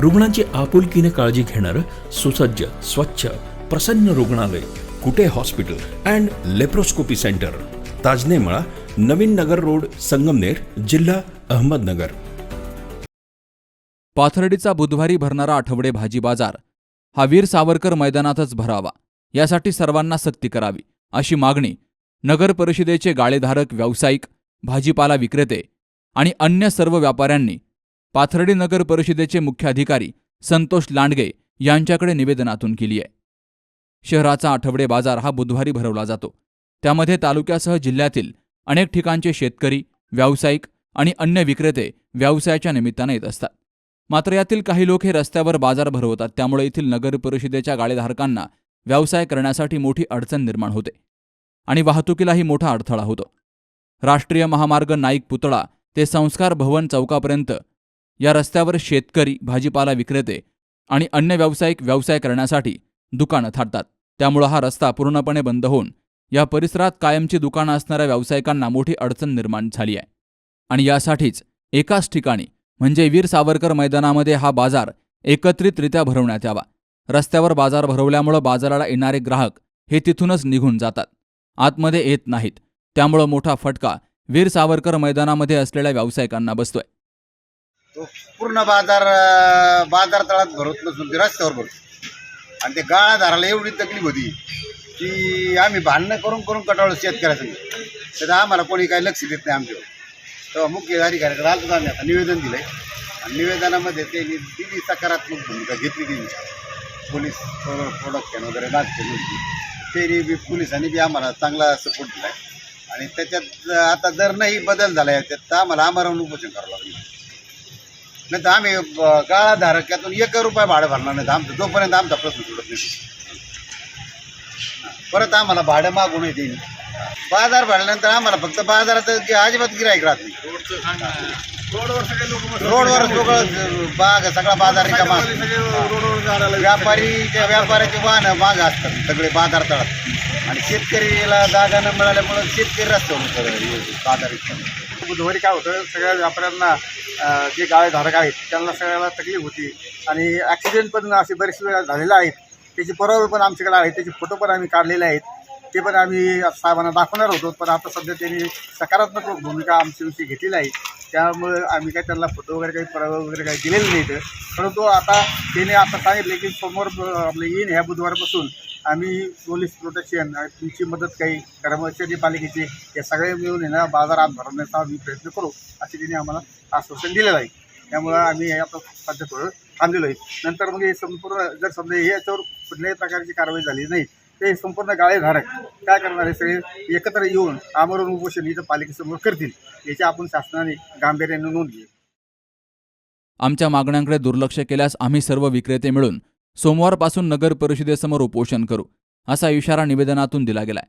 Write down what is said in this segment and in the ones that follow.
रुग्णांची आपुलकीने काळजी घेणारं सुसज्ज स्वच्छ प्रसन्न रुग्णालय Kute hospital and laparoscopy centre. Tajnemala Navin Nagar road Sangamner जिल्हा अहमदनगर. पाथर्डीचा बुधवारी भरणारा आठवडे भाजी बाजार हा वीर सावरकर मैदानातच भरावा यासाठी सर्वांना सक्ती करावी अशी मागणी नगर परिषदेचे गाळेधारक व्यावसायिक भाजीपाला विक्रेते आणि अन्य सर्व व्यापाऱ्यांनी पाथर्डी नगर परिषदेचे मुख्याधिकारी संतोष लांडगे यांच्याकडे निवेदनातून केली आहे. शहराचा आठवडे बाजार हा बुधवारी भरवला जातो. त्यामध्ये तालुक्यासह जिल्ह्यातील अनेक ठिकाणचे शेतकरी व्यावसायिक आणि अन्य विक्रेते व्यवसायाच्या निमित्ताने येत असतात. मात्र यातील काही लोक हे रस्त्यावर बाजार भरवतात त्यामुळे येथील नगर परिषदेच्या गाळेधारकांना व्यवसाय करण्यासाठी मोठी अडचण निर्माण होते आणि वाहतुकीलाही मोठा अडथळा होतो. राष्ट्रीय महामार्ग नाईक पुतळा ते संस्कार भवन चौकापर्यंत या रस्त्यावर शेतकरी भाजीपाला विक्रेते आणि अन्य व्यावसायिक व्यवसाय करण्यासाठी दुकानं थाटतात. त्यामुळं हा रस्ता पूर्णपणे बंद होऊन या परिसरात कायमची दुकानं असणाऱ्या व्यावसायिकांना मोठी अडचण निर्माण झाली आहे. आणि यासाठीच एकाच ठिकाणी म्हणजे वीर सावरकर मैदानामध्ये हा बाजार एकत्रितरित्या भरवण्यात यावा. रस्त्यावर बाजार भरवल्यामुळं बाजाराला येणारे ग्राहक हे तिथूनच निघून जातात. आतमध्ये येत नाहीत. त्यामुळं मोठा फटका वीर सावरकर मैदानामध्ये असलेल्या व्यावसायिकांना बसतोय. तो पूर्ण बाजार बाजार तळात भरत नसून ते रस्त्यावर भरतो. आणि ते गाळा धाराला एवढी तकलीफ होती की आम्ही भांडणं करून करून कटाळलो शेतकऱ्यासंग. त्याचं आम्हाला कोणी काही लक्ष देत नाही आमच्यावर. तेव्हा मुख्य अधिकाऱ्याकडे आलो आम्ही आता निवेदन आहे आणि निवेदनामध्ये त्यांनी दिली सकारात्मक भूमिका घेतली त्यांनी पोलीस प्रोडक्शन वगैरे बाद केली होती त्यांनी बी पोलिसांनी बी आम्हाला चांगला सपोर्ट दिला आणि त्याच्यात आता जर नाही बदल झाला याच्यात त्यात आम्हाला आमरण उपोषण करावं लागेल. नाही तर आम्ही ब- गाळा धारक्यातून एक रुपये भाडं भरणार नाही. आमचं जोपर्यंत आमचा प्रश्न सुटत नाही. परत आम्हाला भाडं मागून येते. बाजार भरल्यानंतर आम्हाला फक्त बाजारात की अजिबात गिराईक राहत नाही. रोडवर सगळं बाग सगळा बाजार रिकामा व्यापारी त्या व्यापाऱ्याचे वाहनं माग असतात सगळे बाजार तळात. आणि शेतकरीला जागा न मिळाल्यामुळं शेतकरी रस्त्यावर बाजार इतका बुधवारी काय होतं सगळ्या व्यापाऱ्यांना जे गाळेधारक आहेत त्यांना सगळ्याला तकलीफ होती. आणि ॲक्सिडेंट पण असे बरेच वेळा झालेले आहेत. त्याचे पुरावे पण आमच्याकडे आहेत त्याचे फोटो पण आम्ही काढलेले आहेत. ते पण आम्ही साहेबांना दाखवणार होतो पण आता सध्या त्यांनी सकारात्मक भूमिका आमच्याविषयी घेतलेली आहे. त्यामुळे आम्ही काय त्यांना फोटो वगैरे काही पुरावे वगैरे काही दिलेले नाहीत परंतु आता त्याने आता सांगितले की समोर आपलं येईन ह्या बुधवारपासून. आम्ही पोलीस प्रोटेक्शन तुमची मदत काही कर्मचारी पालिकेची हे सगळे मिळून येणं बाजार बाजारात भरवण्याचा आम्ही प्रयत्न करू असे त्यांनी आम्हाला आश्वासन दिलेलं आहे. त्यामुळं आम्ही हे आता सध्या थोडं थांबलेलो आहे. नंतर मग हे संपूर्ण जर समजा याच्यावर कुठल्याही प्रकारची कारवाई झाली नाही ते संपूर्ण गाळेधारक काय करणार आहे सगळे एकत्र येऊन आमरण उपोषण इथं पालिकेसमोर करतील याची आपण शासनाने गांभीर्याने नोंद घेऊ आमच्या मागण्यांकडे दुर्लक्ष केल्यास आम्ही सर्व विक्रेते मिळून सोमवारपासून नगर परिषदेसमोर उपोषण करू असा इशारा निवेदनातून दिला गेलाय.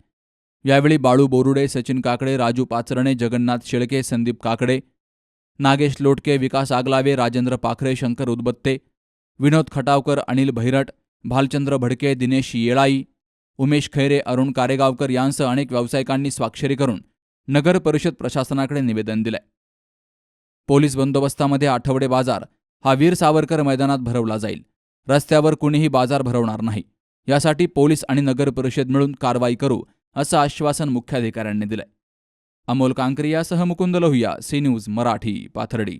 यावेळी बाळू बोरुडे सचिन काकडे राजू पाचरणे जगन्नाथ शेळके संदीप काकडे नागेश लोटके विकास आगलावे राजेंद्र पाखरे शंकर उदबत्ते विनोद खटावकर अनिल भैरट भालचंद्र भडके दिनेश येळाई उमेश खैरे अरुण कारेगावकर यांसह अनेक व्यावसायिकांनी स्वाक्षरी करून नगर परिषद प्रशासनाकडे निवेदन दिलंय. पोलीस बंदोबस्तामध्ये आठवडे बाजार हा वीर सावरकर मैदानात भरवला जाईल. रस्त्यावर कुणीही बाजार भरवणार नाही. यासाठी पोलीस आणि नगर परिषद मिळून कारवाई करू असं आश्वासन मुख्याधिकाऱ्यांनी दिलंय. अमोल कांकरियासह मुकुंद लोहिया सी न्यूज मराठी पाथर्डी.